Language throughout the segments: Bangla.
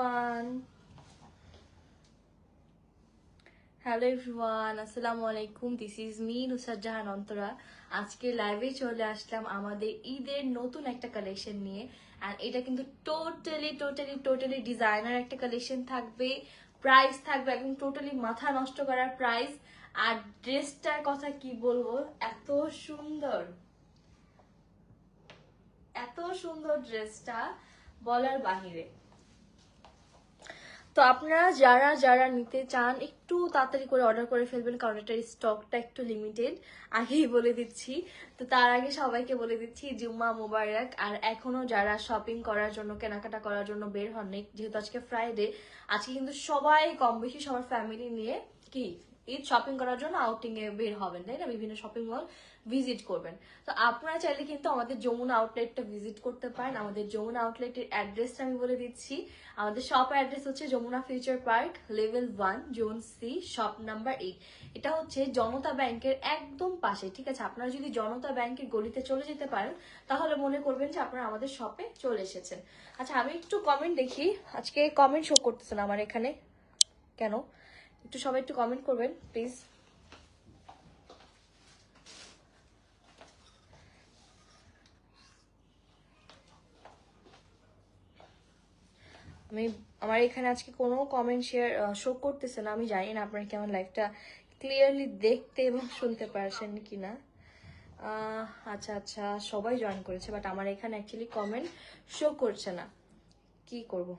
এভরিওয়ান হ্যালো এভরিওয়ান আসসালামু আলাইকুম this is me Nusrat Jahan Antora আজকে লাইভে চলে আসলাম আমাদের ঈদের নতুন একটা কালেকশন নিয়ে। আর এটা কিন্তু টোটালি টোটালি টোটালি ডিজাইনার একটা কালেকশন থাকবে। প্রাইস থাকবে একদম টোটালি মাথা নষ্ট করার প্রাইস আর ড্রেসটার কথা কি বলব? এত সুন্দর। এত সুন্দর ড্রেসটা বলার বাহিরে। তো আপনারা যারা যারা নিতে চান, একটু তাড়াতাড়ি করে অর্ডার করে ফেলবেন, কারণ এটার স্টকটা একটু লিমিটেড আগেই বলে দিচ্ছি। তো তার আগে সবাইকে বলে দিচ্ছি, জুম্মা মোবারক। আর এখনও যারা শপিং করার জন্য, কেনাকাটা করার জন্য বের হননি, যেহেতু আজকে ফ্রাইডে আজকে কিন্তু সবাই কম বেশি সবার ফ্যামিলি নিয়ে কি, ঈদ শপিং করার জন্য আউটিং এ বের হবেন, তাই না? বিভিন্ন শপিং মল ভিজিট করবেন। তো আপনারা চাইলে কিন্তু আমাদের যমুনা আউটলেটটা ভিজিট করতে পারেন। আমাদের যমুনা আউটলেটের অ্যাড্রেসটা আমি বলে দিচ্ছি। আমাদের শপ অ্যাড্রেস হচ্ছে Jamuna future park level one zone C shop number eight এটা হচ্ছে জনতা ব্যাংকের একদম পাশে, ঠিক আছে? আপনারা যদি জনতা ব্যাংকের গলিতে চলে যেতে পারেন, তাহলে মনে করবেন যে আপনারা আমাদের শপে চলে এসেছেন। আচ্ছা আমি একটু কমেন্ট দেখি। আজকে কমেন্ট শো করতেছেন আমার এখানে। কেন? একটু সবাই একটু কমেন্ট করবেন প্লিজ আমি, আমার এখানে আজকে কোনো কমেন্ট শেয়ার শো করতেছে না। আমি জানি না আপনারা কি আমার লাইফটা ক্লিয়ারলি দেখতে এবং শুনতে পারছেন কি না আচ্ছা আচ্ছা সবাই জয়েন করেছে বাট আমার এখানে অ্যাকচুয়ালি কমেন্ট শো করছে না। কি করব?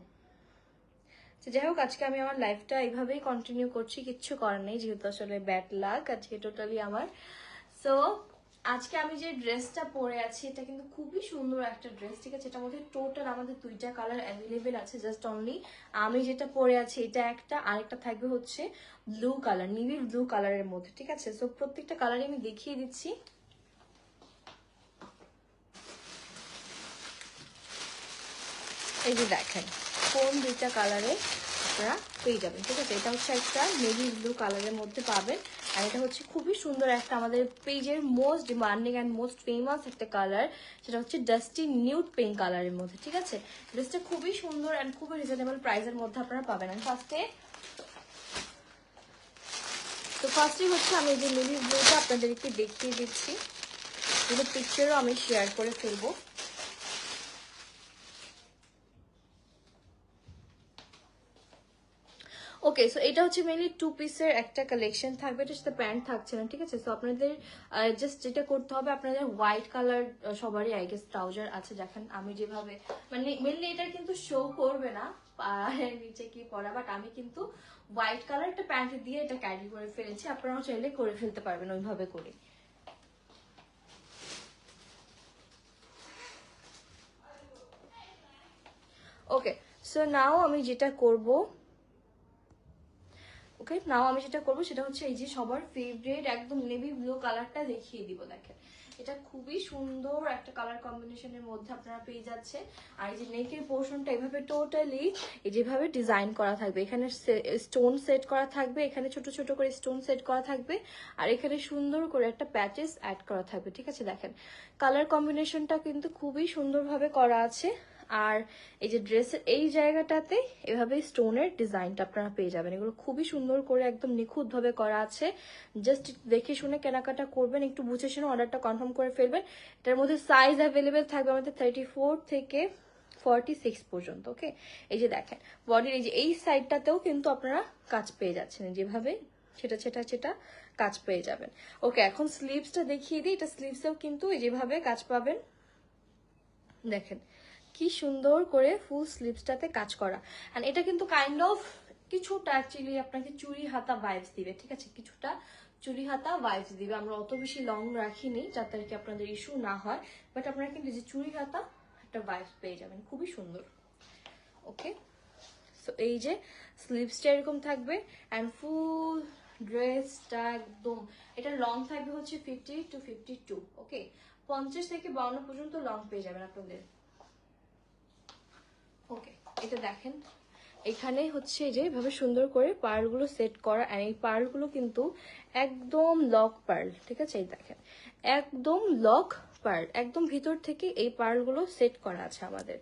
তো যাই হোক, আজকে আমি আমার লাইফটা এইভাবেই কন্টিনিউ করছি, কিচ্ছু করার নেই, যেহেতু আসলে ব্যাড লাক আজকে টোটালি আমার। সো আজকে আমি যে ড্রেসটা পরে আছি, এটা কিন্তু খুবই সুন্দর একটা ড্রেস, ঠিক আছে? এটার মধ্যে টোটাল আমাদের দুইটা কালার অ্যাভেলেবেল আছে জাস্ট অনলি আমি যেটা পরে আছি, এটা একটা, আরেকটা থাকবে হচ্ছে ব্লু কালার নিভি ব্লু কালারের মধ্যে, ঠিক আছে? সো প্রত্যেকটা কালারই আমি দেখিয়ে দিচ্ছি। এই যে দেখেন, কোন দুইটা কালারে আপনারা পেয়ে যাবেন, ঠিক আছে? এটা হচ্ছে একটা নেভি ব্লু কালারের মধ্যে পাবেন। আর এটা হচ্ছে খুবই সুন্দর একটা আমাদের পেজের most demanding and most famous একটা কালার সেটা হচ্ছে ডাস্টি নিউড পিঙ্ক কালারের মধ্যে, ঠিক আছে? ড্রেসটা খুবই সুন্দর অ্যান্ড খুবই রিজনেবল প্রাইসের মধ্যে আপনারা পাবেন। আমি ফার্স্টে তো ফার্স্টে হচ্ছে আমি যে নেভি ব্লুটা আপনাদেরকে দেখিয়ে দিচ্ছি পিকচারও আমি শেয়ার করে ফেলব। ওকে সো এটা হচ্ছে মেনলি টু পিসের একটা কালেকশন থাকবে এটার সাথে প্যান্ট থাকছে না, ঠিক আছে? সো আপনাদের জাস্ট যেটা করতে হবে, আপনাদের হোয়াইট কালার সবারই আই গেস ট্রাউজার আছে দেখেন আমি যেভাবে মানে মেনলি এটা কিন্তু শো করবে না নিচে কি পরা বাট আমি কিন্তু হোয়াইট কালার একটা প্যান্ট দিয়ে এটা ক্যারি করে ফেলেছি, আপনারাও চাইলে করে ফেলতে পারবেন ওইভাবে করে ওকে সো নাও আমি যেটা করব ওকে, নাও আমি যেটা করব সেটা হচ্ছে এই যে সবার ফেভারিট একদম নেভি ব্লু কালারটা দেখিয়ে দিব, দেখেন। এটা খুবই সুন্দর একটা কালার কম্বিনেশনের মধ্যে আপনারা পেয়ে যাচ্ছে আর এই যে নেকের পোর্শনটা এভাবে টোটালি যেভাবে ডিজাইন করা থাকবে, এখানে স্টোন সেট করা থাকবে, এখানে ছোট ছোট করে স্টোন সেট করা থাকবে, আর এখানে সুন্দর করে একটা প্যাচেস অ্যাড করা থাকবে, ঠিক আছে? দেখেন কালার কম্বিনেশনটা কিন্তু খুবই সুন্দরভাবে করা আছে। আর এই যে ড্রেসের এই জায়গাটাতে এভাবে স্টোনের ডিজাইনটা আপনারা পেয়ে যাবেন। এগুলো খুবই সুন্দর করে একদম নিখুঁতভাবে করা আছে। জাস্ট দেখে শুনে কেনাকাটা করবেন, একটু বুঝে শুনে অর্ডারটা কনফার্ম করে ফেলবেন। এটার মধ্যে সাইজ অ্যাভেলেবেল থাকবে আমাদের থার্টি থেকে ফর্টি সিক্স পর্যন্ত ওকে এই যে দেখেন বডির এই যে এই সাইডটাতেও কিন্তু আপনারা কাজ পেয়ে যাচ্ছেন। যেভাবে সেটা সেটা সেটা কাজ পেয়ে যাবেন। ওকে এখন স্লিভসটা দেখিয়ে দিই। এটা স্লিভসেও কিন্তু এই যেভাবে কাজ পাবেন। দেখেন কি সুন্দর করে ফুল স্লিভসটাতে কাজ করা। আর এটা কিন্তু কাইন্ড অফ কিছুটা অ্যাকচুয়ালি আপনাকে চুরি হাতা ভাইবস দিবে, ঠিক আছে? কিছুটা চুরি হাতা ভাইবস দিবে। আমরা অত বেশি লং রাখিনি যাতে আর কি আপনাদের ইস্যু না হয়। বাট আপনারা কিন্তু যে চুরি হাতা একটা ভাইবস পেয়ে যাবেন। খুবই সুন্দর। ওকে সো এই যে স্লিভসটা এরকম থাকবে। অ্যান্ড ফুল ড্রেসটা একদম, এটা লং থাকবে হচ্ছে fifty two fifty two okay পঞ্চাশ থেকে বাউন্ন পর্যন্ত লং পেয়ে যাবেন আপনাদের। ওকে এটা দেখেন। এখানে হচ্ছে এই যে, এভাবে সুন্দর করে পার্লগুলো সেট করা আর এই পার্লগুলো কিন্তু একদম লক পার্ল ঠিক আছে? এই দেখেন, একদম লক পার্ল একদম ভিতর থেকে এই পার্লগুলো সেট করা আছে আমাদের।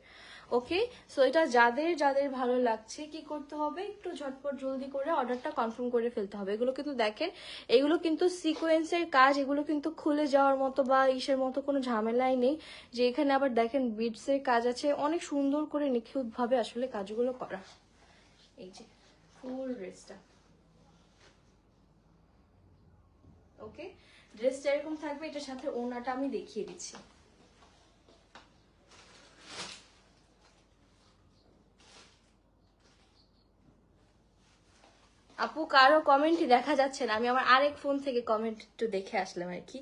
ওকে সো এটা যাদের যাদের ভালো লাগছে, কি করতে হবে? একটু ঝটপট জলদি করে অর্ডারটা কনফার্ম করে ফেলতে হবে। এগুলো কিন্তু দেখেন, এগুলো কিন্তু সিকোয়েন্সের কাজ, এগুলো কিন্তু খুলে যাওয়ার মতো বা ইসের মতো কোনো ঝামেলাই নেই। যে এখানে আবার দেখেন বিটসের কাজ আছে, অনেক সুন্দর করে নিখুঁতভাবে আসলে কাজগুলো করা। এই যে ফুল ড্রেসটা ওকে ড্রেসটা এরকম থাকবে, এটার সাথে ওনাটা আমি দেখিয়ে দিচ্ছি। আপু, কারও কমেন্টই দেখা যাচ্ছে না। আমি আমার আরেক ফোন থেকে কমেন্ট একটু দেখে আসলাম আর কি।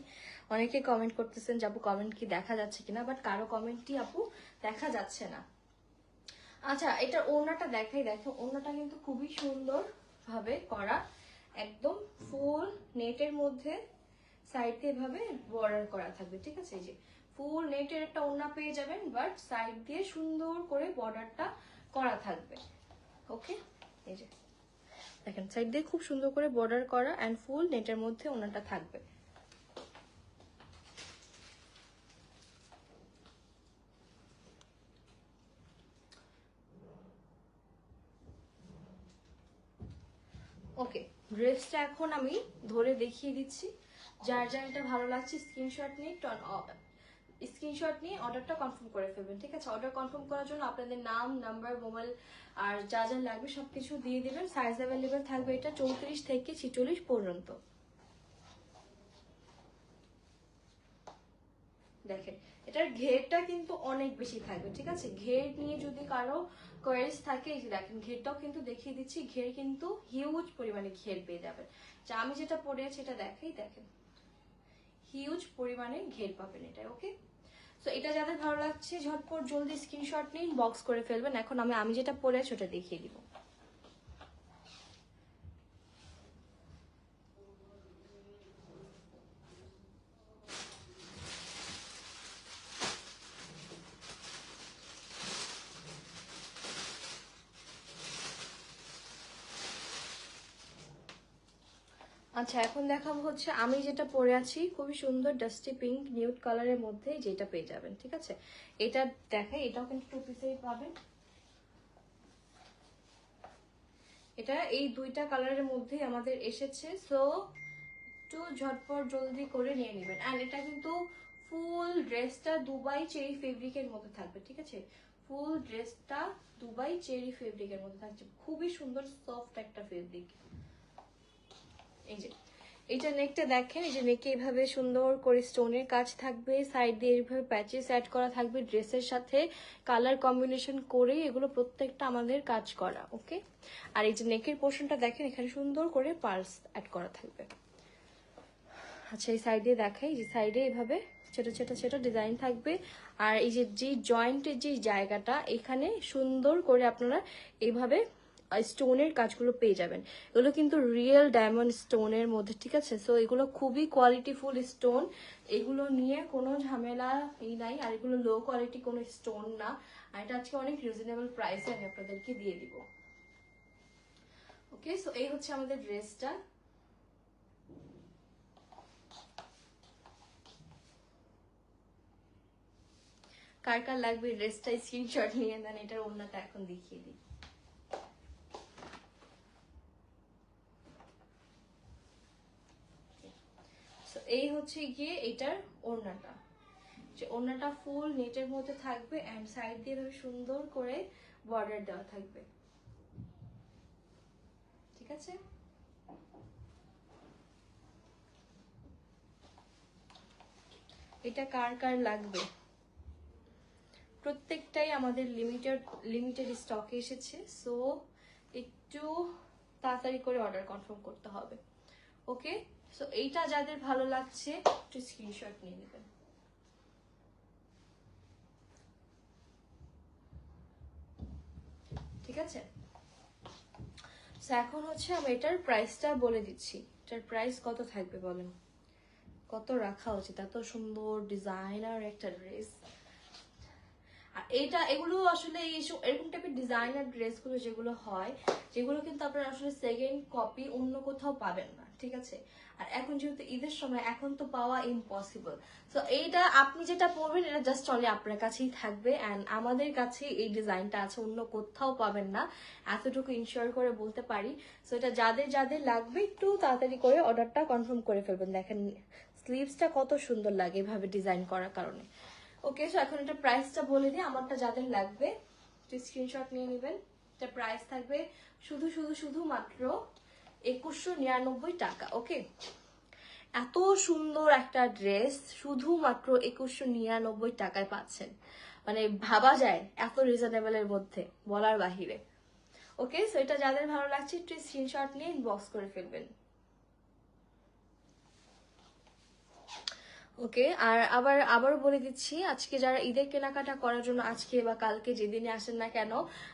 অনেকে কমেন্ট করতেছেন যে, আপু কমেন্ট কি দেখা যাচ্ছে কিনা? বাট কারও কমেন্টই আপু দেখা যাচ্ছে না। আচ্ছা এটা ওড়নাটা দেখাই, দেখো। ওড়নাটা কিন্তু খুবই সুন্দর ভাবে করা। একদম ফুল নেটের মধ্যে সাইড দিয়ে এভাবে বর্ডার করা থাকবে, ঠিক আছে? এই যে ফুল নেটের একটা ওড়না পেয়ে যাবেন বাট সাইড দিয়ে সুন্দর করে বর্ডারটা করা থাকবে। ওকে এই যে। দেখেন সাইড দিয়ে খুব সুন্দর করে বর্ডার করা অ্যান্ড ফুল নেটের মধ্যে ওনাটা থাকবে। ওকে ড্রেসটা এখন আমি ধরে দেখিয়ে দিচ্ছি। যার যার এটা ভালো লাগছে স্ক্রিনশট নিয়ে স্ক্রিনশট নিয়ে অর্ডারটা কনফার্ম করে ফেলবেন, ঠিক আছে? অর্ডার কনফার্ম করার জন্য আপনাদের নাম নাম্বার মোবাইল আর যা যা লাগবে সবকিছু দিয়ে দিবেন। সাইজ অ্যাভেলেবেল থাকবে এটা চৌত্রিশ থেকে ছিচল্লিশ পর্যন্ত। দেখেন, এটার ঘেরটা কিন্তু অনেক বেশি থাকবে, ঠিক আছে? ঘের নিয়ে যদি কারও কোয়ারিজ থাকে দেখেন, ঘেরটাও কিন্তু দেখিয়ে দিচ্ছি। ঘের কিন্তু হিউজ পরিমাণে ঘের পেয়ে যাবেন। আমি যেটা পরে আছি, এটা দেখাই, দেখেন। হিউজ পরিমাণে ঘের পাবেন এটা ওকে তো এটা যাদের ভালো লাগছে, ঝটপট জলদি স্ক্রিনশট নিন বক্স করে ফেলবেন। এখন আমি আমি যেটা পরে ওটা দেখিয়ে দিব। আচ্ছা এখন দেখাবো হচ্ছে আমি যেটা পরে আছি, খুবই সুন্দর ডাস্টি পিঙ্ক নিউড কালারের মধ্যে যেটা পেয়ে যাবেন, ঠিক আছে? এটা দেখাই, এটাও কিন্তু টু পিসেই পাবেন। এটা এই দুইটা কালারের মধ্যেই আমাদের এসেছে সো একটু ঝটপট জলদি করে নিয়ে নেবেন। আর এটা কিন্তু ফুল ড্রেসটা দুবাই চেরি ফেব্রিকের মধ্যে থাকবে, ঠিক আছে? ফুল ড্রেসটা দুবাই চেরি ফেব্রিকের মধ্যে থাকছে। খুবই সুন্দর সফট একটা ফেব্রিক যে এইটা নেকটা দেখেন যে নেকে এইভাবে সুন্দর করে স্টোনের কাজ থাকবে সাইড দিয়ে এইভাবে প্যাচেস অ্যাড করা থাকবে ড্রেসের সাথে কালার কম্বিনেশন করে এগুলো প্রত্যেকটা আমাদের কাজ করা ওকে আর এই যে নেকের পোর্শনটা দেখেন, এখানে সুন্দর করে পার্লস অ্যাড করা থাকবে। আচ্ছা এই সাইডে দেখাই যে সাইডে এভাবে ছোট ছোট ছোট ডিজাইন থাকবে। আর এই যে যে জয়েন্টের যে জায়গাটা, এখানে সুন্দর করে আপনারা এইভাবে স্টোনের কাজগুলো পেয়ে যাবেন। এগুলো কিন্তু রিয়েল ডায়মন্ড স্টোনের মধ্যে, ঠিক আছে? সো এগুলো খুবই কোয়ালিটিফুল স্টোন এগুলো নিয়ে কোনো ঝামেলা এই নাই, আর এগুলো লো কোয়ালিটি কোনো স্টোন না। আর এটা আজকে অনেক রিজনেবল প্রাইসে আমি আপনাদেরকে দিয়ে দিব। ওকে সো এই হচ্ছে আমাদের ড্রেসটা কার কার লাগবে ড্রেসটা স্ক্রিনশট নিয়ে নেন, এটার অন্যটা এখন দেখিয়ে দিই। এই হচ্ছে গিয়ে এটার ওড়নাটা। যে ওড়নাটা ফুল নেটের মধ্যে থাকবে অ্যান্ড সাইড দিয়ে ভাবে সুন্দর করে বর্ডার দেওয়া থাকবে। ঠিক আছে? এটা কার কার লাগবে? প্রত্যেকটাই আমাদের লিমিটেড লিমিটেড স্টকে এসেছে সো একটু তাড়াতাড়ি করে অর্ডার কনফার্ম করতে হবে। ওকে সো এইটা যাদের ভালো লাগছে, একটু স্ক্রিনশট নিয়ে নেবেন। ঠিক আছে? এখন হচ্ছে আমি এটার প্রাইসটা বলে দিচ্ছি। এটার প্রাইস কত থাকবে বলেন? কত রাখা উচিত? এত সুন্দর ডিজাইনার একটা ড্রেস আর এটা, এগুলো আসলে এরকম টাইপের ডিজাইনার ড্রেসগুলো যেগুলো হয়, যেগুলো কিন্তু আপনারা আসলে সেকেন্ড কপি অন্য কোথাও পাবেন না। ঠিক আছে? আর এখন যেহেতু ঈদের সময়, এখন তো পাওয়া ইম্পসিবল তো এইটা আপনি যেটা পরবেন, এটা জাস্ট অনলি আপনার কাছেই থাকবে অ্যান্ড আমাদের কাছে এই ডিজাইনটা আছে, অন্য কোথাও পাবেন না। এতটুকু ইনশিওর করে বলতে পারি। সো এটা যাদের যাদের লাগবে, একটু তাড়াতাড়ি করে অর্ডারটা কনফার্ম করে ফেলবেন। দেখেন স্লিভসটা কত সুন্দর লাগে এভাবে ডিজাইন করার কারণে। ওকে সো এখন এটা প্রাইসটা বলে দিই, আমারটা যাদের লাগবে স্ক্রিনশট নিয়ে নেবেন। এটা প্রাইস থাকবে শুধু শুধু শুধু মাত্র একুশশো নিরানব্বই টাকা ওকে এত সুন্দর একটা ড্রেস শুধুমাত্র একুশশো নিরানব্বই টাকায় পাচ্ছেন। মানে ভাবা যায় এত রিজনেবলের মধ্যে, বলার বাহিরে। ওকে সো এটা যাদের ভালো লাগছে, একটু স্ক্রিনশট নিয়ে ইনবক্স করে ফেলবেন। ওকে, আর আবার, আবারও বলে দিচ্ছি, আজকে যারা ঈদের কেনাকাটা করার জন্য আজকে বা কালকে যেদিনে আসেন না কেন,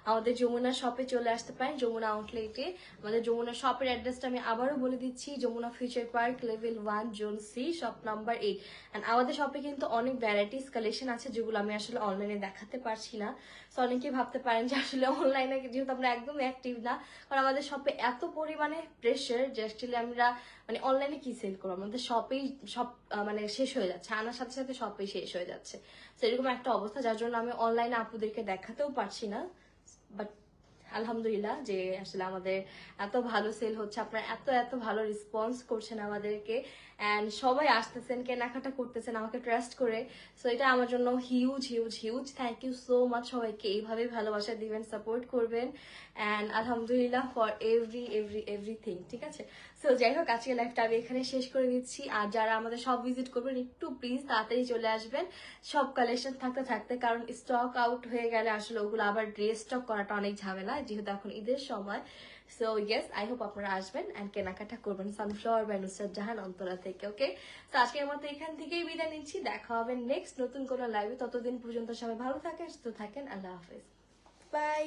আমাদের যমুনা শপে চলে আসতে পারেন, যমুনা আউটলেটে আমাদের যমুনা শপের অ্যাড্রেসটা আমি আবারও বলে দিচ্ছি, Jamuna future park level one zone C shop number eight and আমাদের শপে কিন্তু অনেক ভ্যারাইটিস কালেকশন আছে, যেগুলো আমি আসলে অনলাইনে দেখাতে পারছি না। সো অনেকেই ভাবতে পারেন যে আসলে অনলাইনে যেহেতু আমরা একদম অ্যাক্টিভ না, কারণ আমাদের শপে এত পরিমাণে প্রেশার যে অ্যাকচুয়ালি আমরা মানে অনলাইনে কি সেল করব? আমাদের শপেই সব মানে শেষ হয়ে যাচ্ছে। আনার সাথে সাথে শপেই শেষ হয়ে যাচ্ছে। তো এরকম একটা অবস্থা, যার জন্য আমি অনলাইনে আপুদেরকে দেখাতেও পারছি না। বাট আলহামদুলিল্লাহ যে আসলে আমাদের এত ভালো সেল হচ্ছে। আপনারা এত এত ভালো রেসপন্স করছেন আমাদেরকে। অ্যান্ড সবাই আসতেছেন, কেনাকাটা করতেছেন, আমাকে ট্রাস্ট করে। সো এটা আমার জন্য huge huge huge thank you so much সবাইকে। এইভাবেই ভালোবাসা দিবেন সাপোর্ট করবেন। অ্যান্ড আলহামদুলিল্লাহ ফর এভরি এভরি এভরিথিং ঠিক আছে? সো যাই হোক আজকে লাইফটা আমি এখানে শেষ করে দিচ্ছি আর যারা আমাদের সব ভিজিট করবেন, একটু প্লিজ তাড়াতাড়ি চলে আসবেন। সব কালেকশন থাকতে থাকতে, কারণ স্টক আউট হয়ে গেলে আসলে ওগুলো আবার ড্রেস স্টক করাটা অনেক ঝামেলা, যেহেতু এখন ঈদের সময়। সো ইয়েস আই হোপ আপনারা আসবেন অ্যান্ড কেনাকাটা করবেন সানফ্লাওয়ার বা নুসরাত জাহান অন্তরা থেকে ওকে তো আজকের মতো এখান থেকেই বিদায় নিচ্ছি। দেখা হবে নেক্সট নতুন কোনো লাইভে ততদিন পর্যন্ত সবাই ভালো থাকেন, সুস্থ থাকেন। আল্লাহ হাফেজ। বাই